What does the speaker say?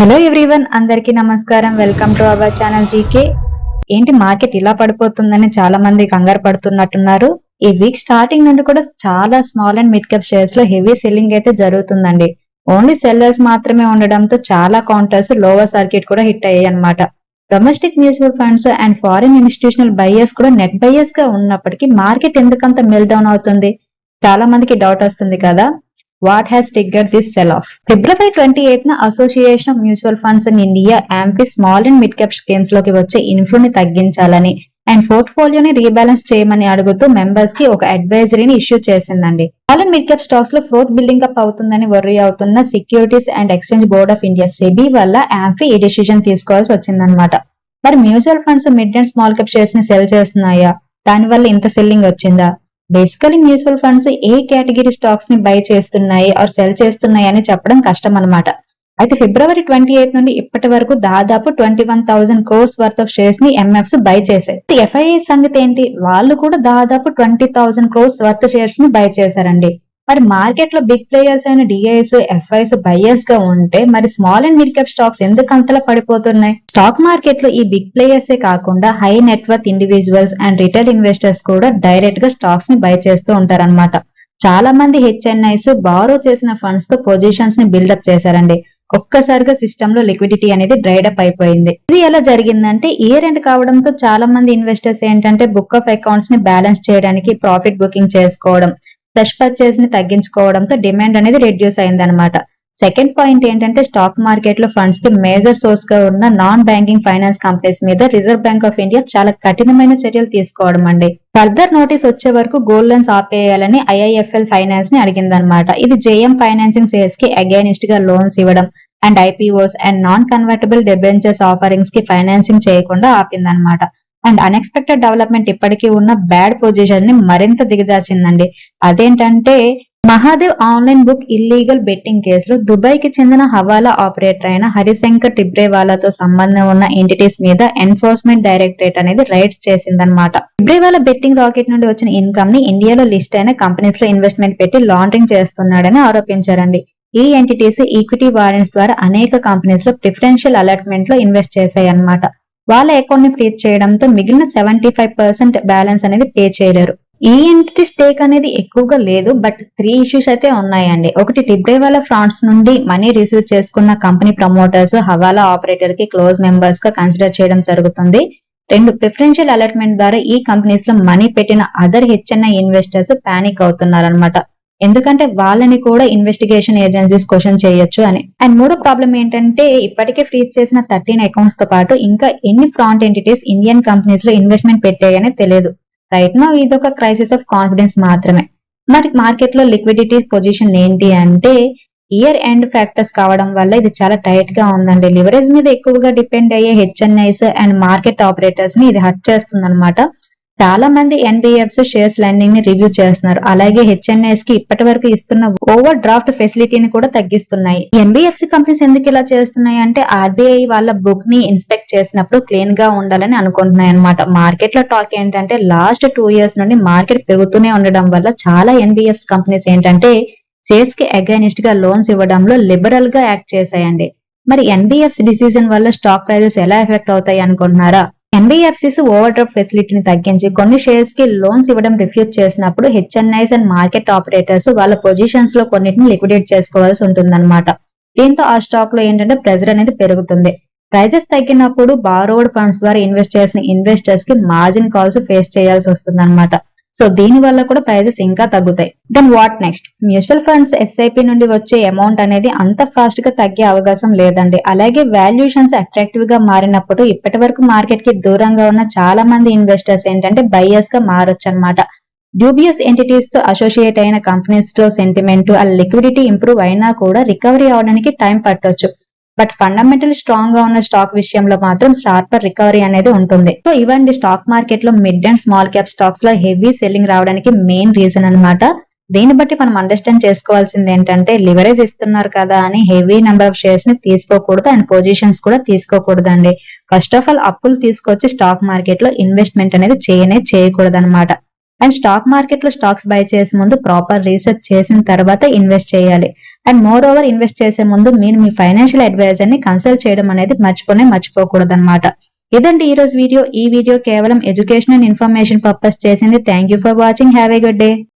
Hello everyone అందరికీ నమస్కారం. Welcome to our channel GK ఏంటి మార్కెట్ ఇలా పడిపోతుందని చాలా మంది కంగారు పడుతున్నట్టున్నారు. ఈ వీక్ స్టార్టింగ్ నుండి కూడా చాలా స్మాల్ అండ్ మిడ్ క్యాప్ షేర్స్లో హెవీ సెల్లింగ్ అయితే జరుగుతుందండి. ఓన్లీ సెల్లర్స్ మాత్రమే ఉండడంతో చాలా కౌంటర్స్ లోవర్ సర్క్యూట్ కూడా హిట్ అయ్యాయి అనమాట domestic mutual funds and foreign institutional buyers కూడా నెట్ బయ్యర్స్గా ఉన్నప్పటికీ మార్కెట్ ఎందుకంత మెల్ డౌన్ అవుతుంది? చాలా మందికి డౌట్ వస్తుంది కదా. What has trigger this sell off February twenty eighth న association of mutual funds in India AMFI small and mid cap స్కీమ్స్లోకి వచ్చే ఇన్ఫ్లోని తగ్గించాలని అండ్ పోర్ట్ఫోలియోని రీబ్యాలెన్స్ చేయమని అడుగుతూ మెంబర్స్కి ఒక అడ్వైజరీని ఇష్యూ చేసిందండి. స్మాల్ అండ్ మిడ్ క్యాప్ స్టాక్స్లో ఫ్రోత్ బిల్డింగ్ అప్ అవుతుందని వర్రీ అవుతున్న securities and exchange board of India SEBI వల్ల యాంపీ ఈ డిసిజన్ తీసుకోవాల్సి వచ్చిందనమాట మరి mutual funds mid and small cap షేర్స్ని sell చేస్తున్నాయా? దానివల్ల ఇంత సెల్లింగ్ వచ్చిందా? బేసికలీ మ్యూచువల్ ఫండ్స్ ఏ కేటగిరీ స్టాక్స్ని బై చేస్తున్నాయి ఆర్ సెల్ చేస్తున్నాయి అని చెప్పడం కష్టం అన్నమాట. అయితే ఫిబ్రవరి ట్వంటీ ఎయిత్ నుండి ఇప్పటి వరకు దాదాపు twenty one thousand crores worth of షేర్స్ని MFs buy చేశాయి. ఎఫ్ఐఏ సంగతి ఏంటి? వాళ్ళు కూడా దాదాపు ట్వంటీ థౌసండ్ క్రోర్స్ వర్త్ షేర్స్ని బై చేశారండి. మరి మార్కెట్లో బిగ్ ప్లేయర్స్ అయిన డిఐస్ ఎఫ్ఐస్ బయర్స్గా ఉంటే మరి small and mid cap stocks ఎందుకు అంతలా పడిపోతున్నాయి? స్టాక్ మార్కెట్లో ఈ బిగ్ ప్లేయర్స్ ఏ కాకుండా high network individuals and retail investors కూడా డైరెక్ట్గా స్టాక్స్ని బై చేస్తూ ఉంటారన్నమాట. చాలా మంది హెచ్ఎన్ఐస్ బారో చేసిన ఫండ్స్తో పొజిషన్స్ని బిల్డప్ చేశారండి. ఒక్కసారిగా సిస్టమ్లో లిక్విడిటీ అనేది డ్రైడప్ అయిపోయింది. ఇది ఎలా జరిగిందంటే ఇయర్ ఎండ్ కావడంతో చాలా మంది ఇన్వెస్టర్స్ ఏంటంటే బుక్ ఆఫ్ అకౌంట్స్ని బ్యాలెన్స్ చేయడానికి ప్రాఫిట్ బుకింగ్ చేసుకోవడం ఫ్రెష్ పర్చేస్ని తగ్గించుకోవడంతో డిమాండ్ అనేది రెడ్యూస్ అయింది అనమాట సెకండ్ పాయింట్ ఏంటంటే స్టాక్ మార్కెట్లో ఫండ్స్కి మేజర్ సోర్స్గా ఉన్న నాన్ బ్యాంకింగ్ ఫైనాన్స్ కంపెనీస్ మీద రిజర్వ్ బ్యాంక్ ఆఫ్ ఇండియా చాలా కఠినమైన చర్యలు తీసుకోవడం అండి. ఫర్దర్ నోటీస్ వచ్చే వరకు గోల్డ్ లోన్స్ ఆపేయాలని ఐఐఎఫ్ఎల్ ఫైనాన్స్ని అడిగిందనమాట ఇది జేఎం ఫైనాన్సింగ్ సేల్స్కి అగైనిస్ట్గా లోన్స్ ఇవ్వడం and IPOs and non convertible debentures ఆఫరింగ్స్కి financing చేయకుండా ఆపిందనమాట అండ్ అన్ఎక్స్పెక్టెడ్ డెవలప్మెంట్ ఇప్పటికీ ఉన్న బ్యాడ్ పొజిషన్ని మరింత దిగజార్చిందండి. అదేంటంటే Mahadev online book illegal betting కేసులో దుబాయ్కి చెందిన హవాలా ఆపరేటర్ అయిన హరిశంకర్ టిబ్రేవాలాతో సంబంధం ఉన్న ఎంటిటీస్ మీద ఎన్ఫోర్స్మెంట్ డైరెక్టరేట్ అనేది రైడ్స్ చేసిందనమాట టిబ్రేవాలా బెట్టింగ్ రాకెట్ నుండి వచ్చిన ఇన్కమ్ని ఇండియాలో లిస్ట్ అయిన కంపెనీస్లో ఇన్వెస్ట్మెంట్ పెట్టి లాండరింగ్ చేస్తున్నాడని ఆరోపించారండి. ఈ ఎంటిటీస్ ఈక్విటీ వారెంట్స్ ద్వారా అనేక కంపెనీస్లో ప్రిఫరెన్షియల్ అలాట్మెంట్లో ఇన్వెస్ట్ చేశాయి అన్నమాట వాళ్ళ అకౌంట్ని ఫ్రీజ్ చేయడంతో మిగిలిన సెవెంటీ ఫైవ్ పర్సెంట్ బ్యాలెన్స్ అనేది పే చేయలేరు. ఈ ఎంటిటీ స్టేక్ అనేది ఎక్కువగా లేదు బట్ త్రీ ఇష్యూస్ అయితే ఉన్నాయండి. ఒకటి టిబ్రే వాళ్ళ ఫ్రాన్స్ నుండి మనీ రిసీవ్ చేసుకున్న కంపెనీ ప్రమోటర్స్ హవాలా ఆపరేటర్కి క్లోజ్ మెంబర్స్గా కన్సిడర్ చేయడం జరుగుతుంది. రెండు ప్రిఫరెన్షియల్ అలాట్మెంట్ ద్వారా ఈ కంపెనీస్లో మనీ పెట్టిన అదర్ హెచ్ఎన్ఐ ఇన్వెస్టర్స్ పానిక్ అవుతున్నారనమాట ఎందుకంటే వాళ్ళని కూడా ఇన్వెస్టిగేషన్ ఏజెన్సీస్ క్వశ్చన్ చేయొచ్చు అని. అండ్ మూడో ప్రాబ్లం ఏంటంటే ఇప్పటికే ఫ్రీజ్ చేసిన థర్టీన్ అకౌంట్స్తో పాటు ఇంకా ఎన్ని ఫ్రాంట్ ఎంటిటీస్ ఇండియన్ కంపెనీస్లో ఇన్వెస్ట్మెంట్ పెట్టాయని తెలియదు. రైట్ నో ఇది ఒక క్రైసిస్ ఆఫ్ కాన్ఫిడెన్స్ మాత్రమే. మరి మార్కెట్లో లిక్విడిటీ పొజిషన్ ఏంటి అంటే ఇయర్ ఎండ్ ఫ్యాక్టర్స్ కావడం వల్ల ఇది చాలా టైట్గా ఉందండి. లివరేజ్ మీద ఎక్కువగా డిపెండ్ అయ్యే హెచ్ఎన్ఐస్ అండ్ మార్కెట్ ఆపరేటర్స్ని ఇది హట్ చేస్తుంది చాలా మంది ఎన్బిఎఫ్స్ షేర్స్ లెండింగ్ని రివ్యూ చేస్తున్నారు. అలాగే హెచ్ఎన్ఎస్కి ఇప్పటి వరకు ఇస్తున్న ఓవర్ డ్రాఫ్ట్ ఫెసిలిటీని కూడా తగ్గిస్తున్నాయి. ఎన్బిఎఫ్సి కంపెనీస్ ఎందుకు ఇలా చేస్తున్నాయి అంటే ఆర్బీఐ వాళ్ళ బుక్ని ఇన్స్పెక్ట్ చేసినప్పుడు క్లీన్గా ఉండాలని అనుకుంటున్నాయి అనమాట మార్కెట్లో టాక్ ఏంటంటే లాస్ట్ టూ ఇయర్స్ నుండి మార్కెట్ పెరుగుతూనే ఉండడం వల్ల చాలా ఎన్బిఎఫ్స్ కంపెనీస్ ఏంటంటే షేర్స్కి అగైనిస్ట్గా లోన్స్ ఇవ్వడంలో లిబరల్గా యాక్ట్ చేశాయండి. మరి ఎన్బిఎఫ్స్ డిసిజన్ వల్ల స్టాక్ ప్రైజెస్ ఎలా ఎఫెక్ట్ అవుతాయి అనుకుంటున్నారా? ఎన్బిఎఫ్సిస్ ఓవర్ డ్రాఫ్ట్ ఫెసిలిటీని తగ్గించి కొన్ని షేర్స్కి లోన్స్ ఇవ్వడం రిఫ్యూజ్ చేసినప్పుడు హెచ్ఎన్ఐస్ అండ్ మార్కెట్ ఆపరేటర్స్ వాళ్ళ పొజిషన్స్లో కొన్నిటిని లిక్విడేట్ చేసుకోవాల్సి ఉంటుందన్నమాట. దీంతో ఆ స్టాక్లో ఏంటంటే ప్రెజర్ అనేది పెరుగుతుంది. ప్రైజెస్ తగ్గినప్పుడు బారోడ్ ఫండ్స్ ద్వారా ఇన్వెస్ట్ చేసిన ఇన్వెస్టర్స్కి మార్జిన్ కాల్స్ ఫేస్ చేయాల్సి వస్తుంది సో దీని వల్ల కూడా ప్రైజెస్ ఇంకా తగ్గుతాయి. Then what next mutual funds SIP నుండి వచ్చే అమౌంట్ అనేది అంత ఫాస్ట్గా తగ్గే అవకాశం లేదండి. అలాగే వాల్యుయేషన్స్ అట్రాక్టివ్గా మారినప్పుడు ఇప్పటి వరకు మార్కెట్కి దూరంగా ఉన్న చాలా మంది ఇన్వెస్టర్స్ ఏంటంటే బయర్స్గా మారొచ్చు అనమాట డ్యూబియస్ ఎంటిటీస్తో అసోసియేట్ అయిన కంపెనీస్లో సెంటిమెంట్ ఆ లిక్విడిటీ ఇంప్రూవ్ అయినా కూడా రికవరీ అవడానికి టైం పట్టొచ్చు. బట్ ఫండమెంటల్ స్ట్రాంగ్గా ఉన్న స్టాక్ విషయంలో మాత్రం షార్పర్ రికవరీ అనేది ఉంటుంది. సో ఇవ్వండి స్టాక్ మార్కెట్లో మిడ్ అండ్ స్మాల్ క్యాప్ స్టాక్స్లో హెవీ సెల్లింగ్ రావడానికి మెయిన్ రీజన్ అన్నమాట. దీన్ని బట్టి మనం అండర్స్టాండ్ చేసుకోవాల్సింది ఏంటంటే లివరేజ్ ఇస్తున్నారు కదా అని హెవీ నెంబర్ ఆఫ్ షేర్స్ని తీసుకోకూడదు అండ్ పొజిషన్స్ కూడా తీసుకోకూడదు అండి ఫస్ట్ ఆఫ్ ఆల్ అప్పులు తీసుకొచ్చి స్టాక్ మార్కెట్లో ఇన్వెస్ట్మెంట్ అనేది చేయనే చేయకూడదు అనమాట అండ్ స్టాక్ మార్కెట్లో స్టాక్స్ బై చేసే ముందు ప్రాపర్ రీసెర్చ్ చేసిన తర్వాత ఇన్వెస్ట్ చేయాలి. అండ్ మోర్ ఓవర్ ఇన్వెస్ట్ చేసే ముందు మీరు మీ ఫైనాన్షియల్ అడ్వైజర్ని కన్సల్ట్ చేయడం అనేది మర్చిపోనే మర్చిపోకూడదు అనమాట ఇదండి ఈ రోజు వీడియో. ఈ వీడియో కేవలం ఎడ్యుకేషన్ అండ్ ఇన్ఫర్మేషన్ పర్పస్ చేసింది. Thank you for watching have a good day